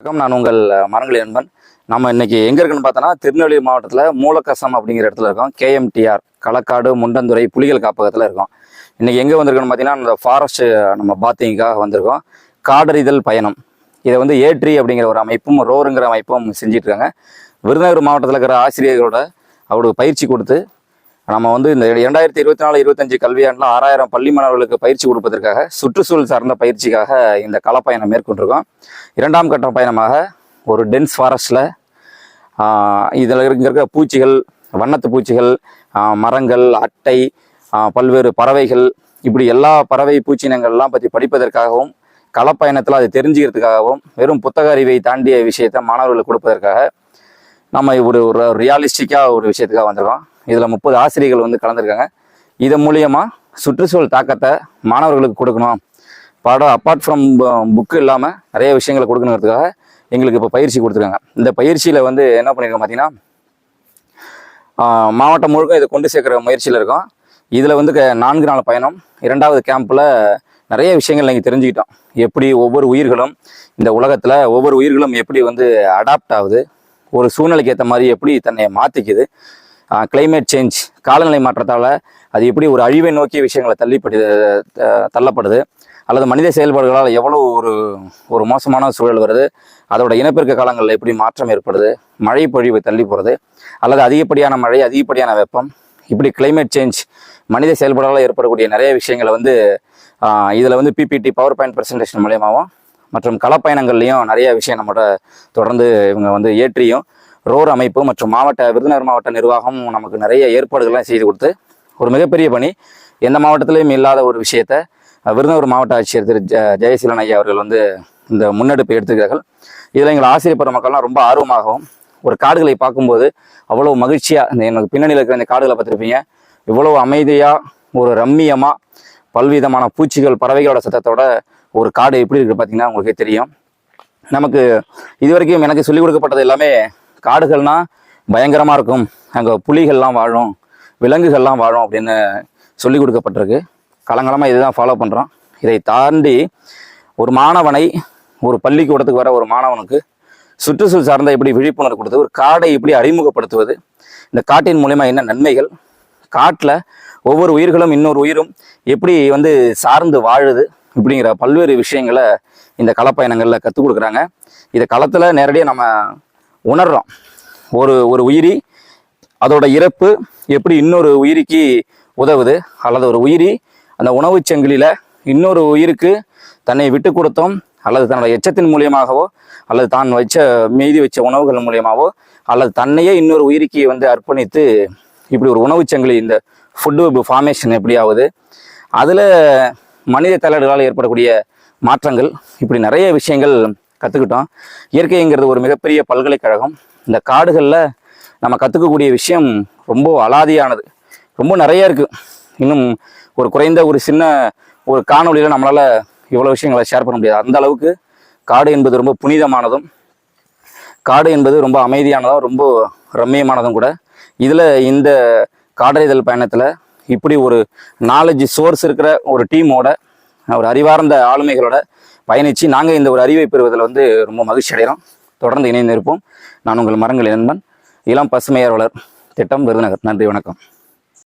வணக்கம். நான் உங்கள் மரங்களின் நண்பன். நம்ம இன்னைக்கு எங்க இருக்குன்னு பார்த்தோன்னா திருநெல்வேலி மாவட்டத்தில் மூலக்கசம் அப்படிங்கிற இடத்துல இருக்கோம். கேஎம்டிஆர் களக்காடு முண்டந்துறை புலிகள் காப்பகத்தில் இருக்கோம். இன்னைக்கு எங்கே வந்திருக்குன்னு பார்த்தீங்கன்னா இந்த ஃபாரஸ்ட் நம்ம பாத்திங்காக வந்திருக்கோம். காடறிதல் பயணம். இதை வந்து ஏட்ரி அப்படிங்கிற ஒரு அமைப்பும் ரோருங்கிற அமைப்பும் செஞ்சிட்ருக்காங்க விருதுநகர் மாவட்டத்தில் இருக்கிற ஆசிரியர்களோட அவருக்கு பயிற்சி கொடுத்து நம்ம வந்து இந்த இரண்டாயிரத்தி இருபத்தி நாலு இருபத்தஞ்சு கல்வியாண்டில் ஆறாயிரம் பள்ளி மாணவர்களுக்கு பயிற்சி கொடுப்பதற்காக சுற்றுச்சூழல் சார்ந்த பயிற்சிக்காக இந்த களப்பயணம் மேற்கொண்டிருக்கோம். இரண்டாம் கட்ட பயணமாக ஒரு டென்ஸ் ஃபாரஸ்டில் இதில் இங்கே பூச்சிகள் வண்ணத்து பூச்சிகள் மரங்கள் அட்டை பல்வேறு பறவைகள் இப்படி எல்லா பறவை பூச்சினங்கள்லாம் பற்றி படிப்பதற்காகவும் களப்பயணத்தில் அதை தெரிஞ்சுக்கிறதுக்காகவும் வெறும் புத்தக அறிவை தாண்டிய விஷயத்தை மாணவர்களுக்கு கொடுப்பதற்காக நம்ம ஒரு ஒரு ரியாலிஸ்டிக்காக ஒரு விஷயத்துக்காக வந்திருக்கோம். இதில் முப்பது ஆசிரியர்கள் வந்து கலந்துருக்காங்க. இதன் மூலியமாக சுற்றுச்சூழல் தாக்கத்தை மாணவர்களுக்கு கொடுக்கணும். பாடம் அப்பார்ட் ஃப்ரம் புக்கு இல்லாமல் நிறைய விஷயங்களை கொடுக்கணுங்கிறதுக்காக எங்களுக்கு இப்போ பயிற்சி கொடுத்துருக்காங்க. இந்த பயிற்சியில் வந்து என்ன பண்ணியிருக்கோம் பார்த்தீங்கன்னா மாவட்டம் முழுக்க இதை கொண்டு சேர்க்குற முயற்சியில் இருக்கோம். இதில் வந்து க- நான்கு நாள் பயணம் இரண்டாவது கேம்பில் நிறைய விஷயங்கள் நீங்கள் தெரிஞ்சுக்கிட்டோம். எப்படி ஒவ்வொரு உயிர்களும் இந்த உலகத்தில் ஒவ்வொரு உயிர்களும் எப்படி வந்து அடாப்ட் ஆகுது ஒரு சூழ்நிலைக்கு ஏற்ற மாதிரி எப்படி தன்னை மாற்றிக்குது கிளைமேட் சேஞ்ச் காலநிலை மாற்றத்தால் அது எப்படி ஒரு அழிவை நோக்கிய விஷயங்களை தள்ளிப்படு த- தள்ளப்படுது அல்லது மனித செயல்பாடுகளால் எவ்வளோ ஒரு ஒரு மோசமான சூழல் வருது அதோட இனப்பெருக்க காலங்களில் எப்படி மாற்றம் ஏற்படுது மழை பொழிவு தள்ளி போகிறது அல்லது அதிகப்படியான மழை அதிகப்படியான வெப்பம் இப்படி கிளைமேட் சேஞ்ச் மனித செயல்பாடுகளால் ஏற்படக்கூடிய நிறைய விஷயங்களை வந்து இதில் வந்து பிபிடி பவர் பாயிண்ட் ப்ரெசன்டேஷன் மூலியமாகவும் மற்றும் களப்பயணங்கள்லையும் நிறைய விஷயம் நம்மளோட தொடர்ந்து இவங்க வந்து ஏற்றியும் ரோர் அமைப்பு மற்றும் மாவட்ட விருதுநகர் மாவட்ட நிர்வாகம் நமக்கு நிறைய ஏற்பாடுகள்லாம் செய்து கொடுத்து ஒரு மிகப்பெரிய பணி. எந்த மாவட்டத்திலையும் இல்லாத ஒரு விஷயத்த விருதுநகர் மாவட்ட ஆட்சியர் திரு ஜ ஜெயசீலன் ஐயா அவர்கள் வந்து இந்த முன்னெடுப்பை எடுத்துக்கிறார்கள் இதில் எங்கள் ஆசிரியர் பெருமக்கள்லாம் ரொம்ப ஆர்வமாகவும் ஒரு காடுகளை பார்க்கும்போது அவ்வளோ மகிழ்ச்சியாக இந்த எனக்கு பின்னணியில் இருக்கிற இந்த காடுகளை பார்த்துருப்பீங்க. இவ்வளோ அமைதியாக ஒரு ரம்மியமாக பல்விதமான பூச்சிகள் பறவைகளோட சத்தத்தோட ஒரு காடு எப்படி இருக்குது பார்த்தீங்கன்னா உங்களுக்கே தெரியும். நமக்கு இது வரைக்கும் எனக்கு சொல்லிக் கொடுக்கப்பட்டது எல்லாமே காடுகள்னால் பயங்கரமாக இருக்கும். அங்கே புலிகள்லாம் வாழும் விலங்குகள்லாம் வாழும் அப்படின்னு சொல்லிக் கொடுக்கப்பட்டிருக்கு. கலங்கலமாக இதுதான் ஃபாலோ பண்ணுறோம் இதை தாண்டி ஒரு மாணவனை ஒரு பள்ளிக்கூடத்துக்கு வர ஒரு மாணவனுக்கு சுற்றுச்சூழல் சார்ந்த எப்படி விழிப்புணர்வு கொடுத்து ஒரு காடை எப்படி அறிமுகப்படுத்துவது இந்த காட்டின் மூலயமா என்ன நன்மைகள் காட்டில் ஒவ்வொரு உயிர்களும் இன்னொரு உயிரும் எப்படி வந்து சார்ந்து வாழுது இப்படிங்கிற பல்வேறு விஷயங்களை இந்த களப்பயணங்களில் கற்றுக் கொடுக்குறாங்க. இதை களத்தில் நேரடியாக நம்ம உணர்றோம். ஒரு ஒரு உயிரி அதோட இறப்பு எப்படி இன்னொரு உயிரிக்கு உதவுது? அல்லது ஒரு உயிரி அந்த உணவுச் சங்கிலியில் இன்னொரு உயிருக்கு தன்னை விட்டு கொடுத்தோம் அல்லது தன்னோட எச்சத்தின் மூலியமாகவோ அல்லது தான் வச்ச மீதி வச்ச உணவுகள் மூலியமாகவோ அல்லது தன்னையே இன்னொரு உயிரிக்கு வந்து அர்ப்பணித்து இப்படி ஒரு உணவுச் சங்கிலி இந்த ஃபுட்டு வெப் ஃபார்மேஷன் எப்படி ஆகுது அதில் மனித தலையீடுகளால் ஏற்படக்கூடிய மாற்றங்கள் இப்படி நிறைய விஷயங்கள் கற்றுக்கிட்டோம் இயற்கைங்கிறது ஒரு மிகப்பெரிய பல்கலைக்கழகம். இந்த காடுகளில் நம்ம கற்றுக்கக்கூடிய விஷயம் ரொம்ப அலாதியானது. ரொம்ப நிறைய இருக்குது இன்னும் ஒரு குறைந்த ஒரு சின்ன ஒரு காணொளியில் நம்மளால் இவ்வளோ விஷயங்களை ஷேர் பண்ண முடியாது. அந்த அளவுக்கு காடு என்பது ரொம்ப புனிதமானதும் காடு என்பது ரொம்ப அமைதியானதும் ரொம்ப ரம்மியமானதும் கூட. இதில் இந்த காடறிதல் பயணத்தில் இப்படி ஒரு நாலேஜ் சோர்ஸ் இருக்கிற ஒரு டீமோட ஒரு அறிவார்ந்த ஆளுமைகளோட பயணித்து நாங்கள் இந்த ஒரு அறிவை பெறுவதில் வந்து ரொம்ப மகிழ்ச்சி அடைகிறோம். தொடர்ந்து இணைந்து இருப்போம் நான் உங்கள் மரங்கள் நண்பன் இளம் பசுமையார்வலர் திட்டம் விருதுநகர். நன்றி வணக்கம்.